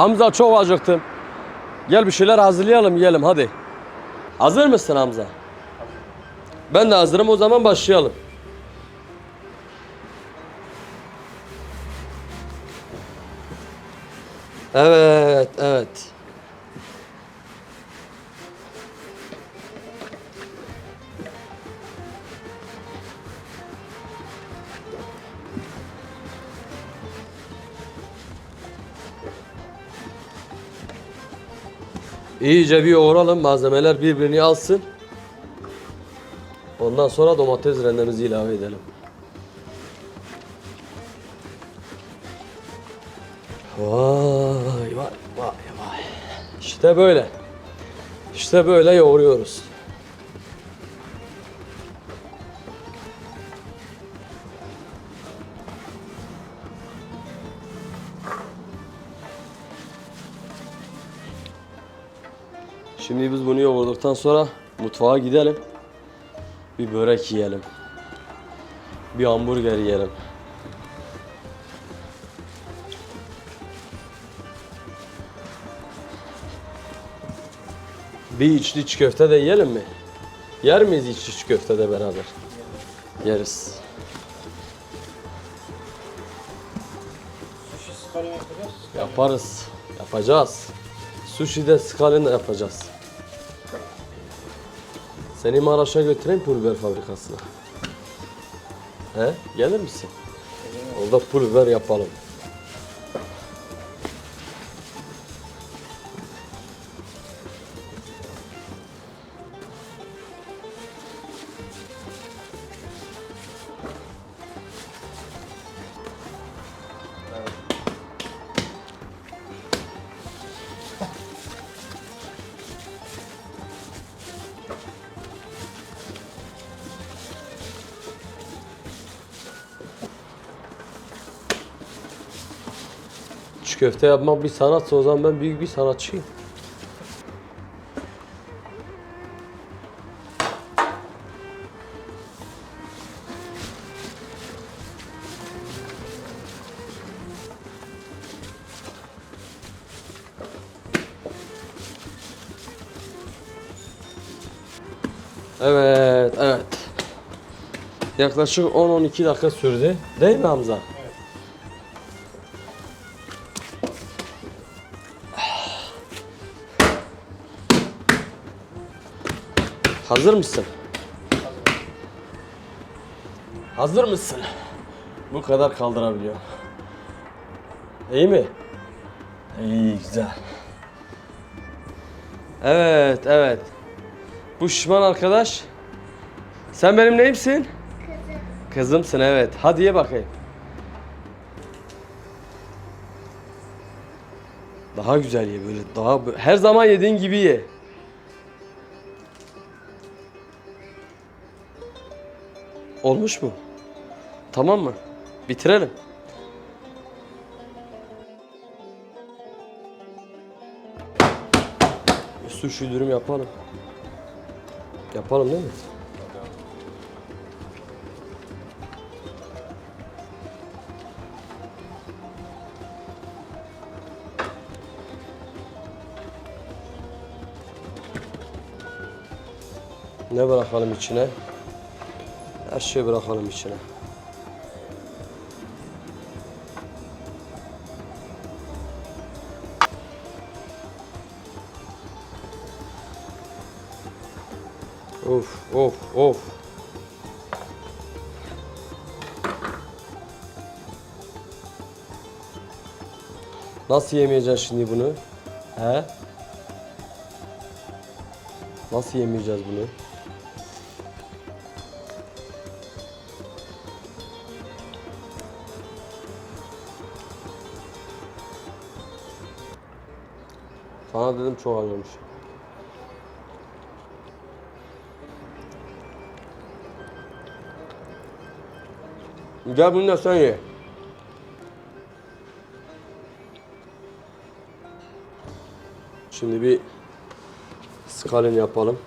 Hamza çok acıktım. Gel bir şeyler hazırlayalım yiyelim hadi. Hazır mısın Hamza? Ben de hazırım o zaman başlayalım. Evet, evet. İyice bir yoğuralım malzemeler birbirini alsın. Ondan sonra domates rendemizi ilave edelim. Vay vay vay vay. İşte böyle. İşte böyle yoğuruyoruz. Şimdi biz bunu yoğurduktan sonra mutfağa gidelim. Bir börek yiyelim. Bir hamburger yiyelim. Bir içli çiğ köfte de yiyelim mi? Yer miyiz içli çiğ köfte de beraber? Yeriz. Yaparız. Yapacağız. Sushi de skalin yapacağız. Seni Maraş'a götüreyim pul biber fabrikasına. He? Gelir misin? Orada pul biber yapalım. Köfte yapmak bir sanatsa o zaman ben büyük bir sanatçıyım. Evet, evet. Yaklaşık 10-12 dakika sürdü. Değil mi Hamza? Hazır mısın? Hazır mısın? Bu kadar kaldırabiliyor. İyi mi? İyi güzel. Evet, evet. Bu şişman arkadaş. Sen benim neyimsin? Kızım. Kızımsın evet. Hadi ye bakayım. Daha güzel ye böyle. Daha her zaman yediğin gibi ye. Olmuş mu? Tamam mı? Bitirelim. Sushi dürüm yapalım. Yapalım değil mi? Ne bırakalım içine? Her şeyi bırakalım içine. Of of of. Nasıl yemeyeceğiz şimdi bunu? He? Nasıl yemeyeceğiz bunu? Dedim çok acımış. Gel bunu da sen ye. Şimdi bir skalin yapalım.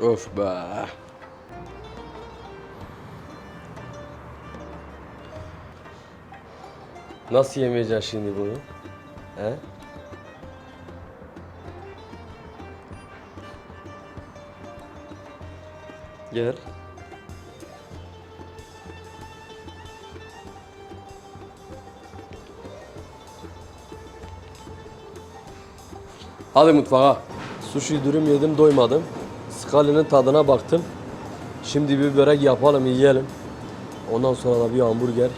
Öf be. Nasıl yemeyeceksin şimdi bunu? He? Gel. Hadi mutfağa. Sushi dürüm yedim doymadım. Skali'nin tadına baktım. Şimdi bir börek yapalım yiyelim. Ondan sonra da bir hamburger.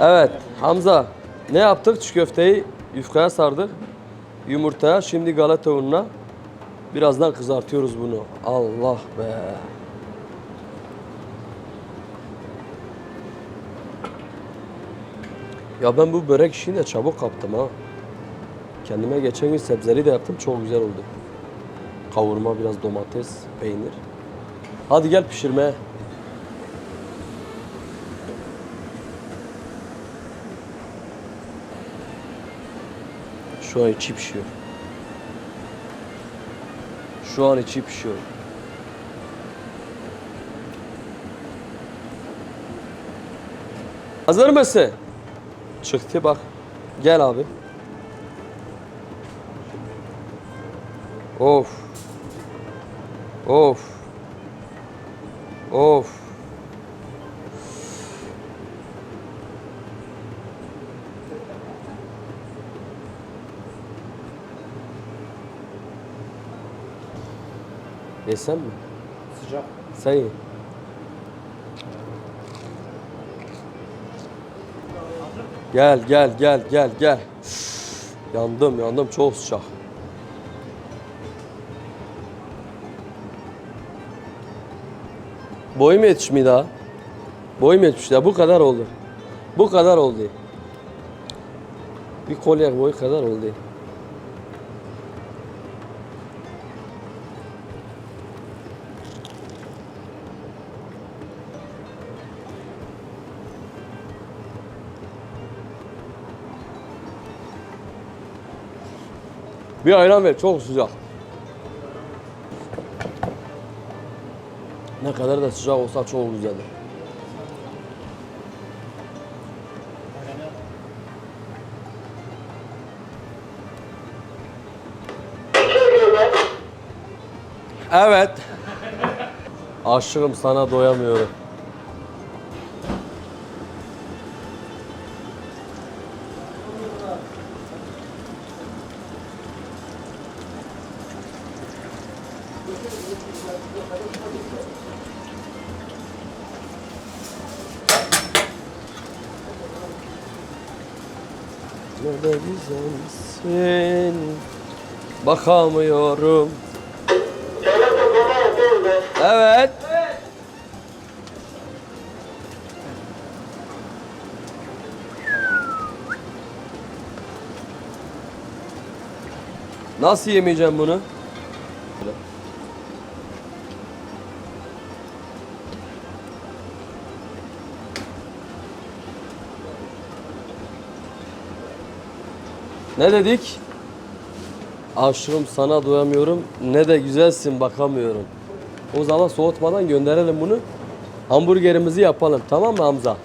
Evet Hamza ne yaptık? Çiğ köfteyi yufkaya sardık. Yumurtaya şimdi galeta ununa birazdan kızartıyoruz bunu. Allah be. Ya ben bu börek işini de çabuk kaptım ha. Kendime geçen gün sebzeli de yaptım çok güzel oldu. Kavurma biraz domates, peynir. Hadi gel pişirmeye. Şu an içi pişiyor. Şu an içi pişiyor. Hazır mısın? Çıktı bak. Gel abi. Of. Of. Of. Yesem mi? Sıcak. Sen ye. Gel gel gel gel gel. Üf, yandım yandım çok sıcak. Boy mu yetişmiyor daha? Boy mu yetişmiş daha? Bu kadar oldu. Bu kadar oldu. Bir kolye boy kadar oldu. Bir ayran ver çok sıcak. Ne kadar da sıcak olsa çok güzeldir. Evet. Aşığım sana doyamıyorum. Güzelsin Bakamıyorum. Evet. Nasıl yemeyeceğim bunu? Ne dedik? Aşığım sana doyamıyorum. Ne de güzelsin bakamıyorum. O zaman soğutmadan gönderelim bunu. Hamburgerimizi yapalım. Tamam mı Hamza?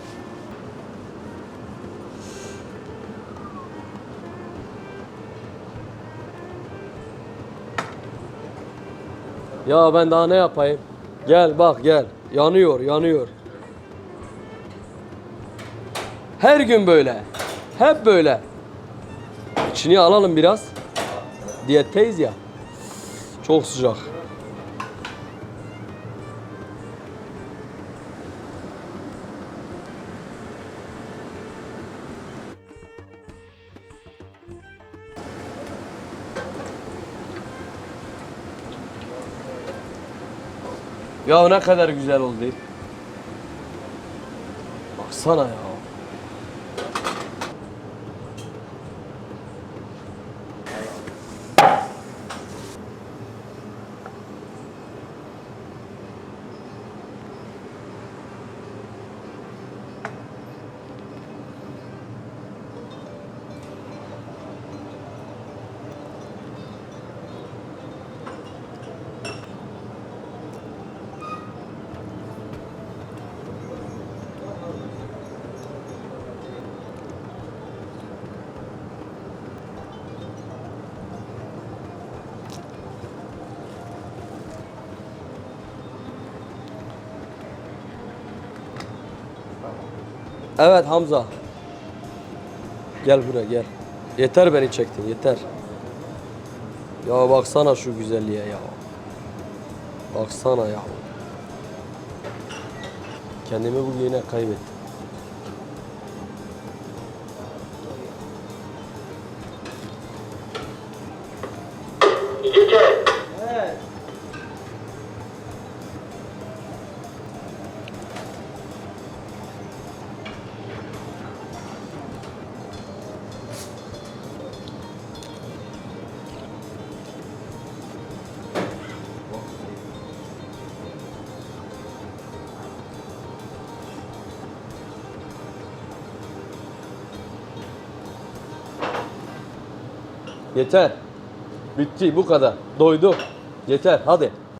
Ya ben daha ne yapayım? Gel bak gel. Yanıyor, yanıyor. Her gün böyle. Hep böyle. İçini alalım biraz. Diyetteyiz ya. Çok sıcak. Ya ne kadar güzel oldu. Baksana ya. Evet Hamza. Gel buraya gel. Yeter beni çektin yeter. Ya baksana şu güzelliğe ya. Baksana ya. Kendimi bugün yine kaybettim. Yeter. Bitti bu kadar. Doydum. Yeter hadi.